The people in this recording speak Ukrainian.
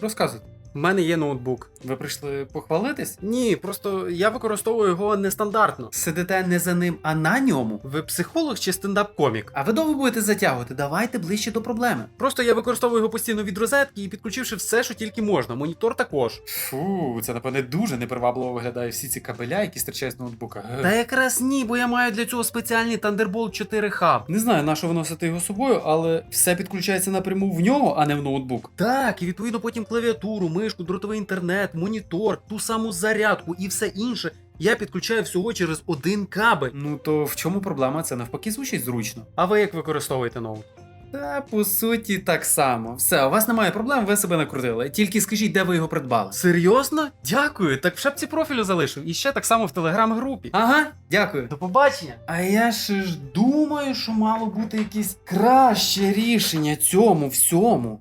Розказуйте. У мене є ноутбук. Ви прийшли похвалитись? Ні, просто я використовую його нестандартно. Сидите не за ним, а на ньому. Ви психолог чи стендап-комік? А ви довго будете затягувати? Давайте ближче до проблеми. Просто я використовую його постійно від розетки і підключивши все, що тільки можна. Монітор також. Фу, це напевне дуже непривабливо виглядає всі ці кабеля, які стирчать з ноутбука. Та якраз ні, бо я маю для цього спеціальний Thunderbolt 4 Hub. Не знаю, на що ви носите його з собою, але все підключається напряму в нього, а не в ноутбук. Так, і відповідно потім клавіатуру, мишку, дротовий інтернет, монітор, ту саму зарядку і все інше. Я підключаю всього через один кабель. Ну то в чому проблема? Це навпаки звучить зручно. А ви як використовуєте ноут? Та по суті так само. Все, у вас немає проблем, ви себе накрутили. Тільки скажіть, де ви його придбали. Серйозно? Дякую. Так в шапці профілю залишив. І ще так само в телеграм-групі. Ага, дякую. До побачення. А я ще ж думаю, що мало бути якесь краще рішення цьому всьому.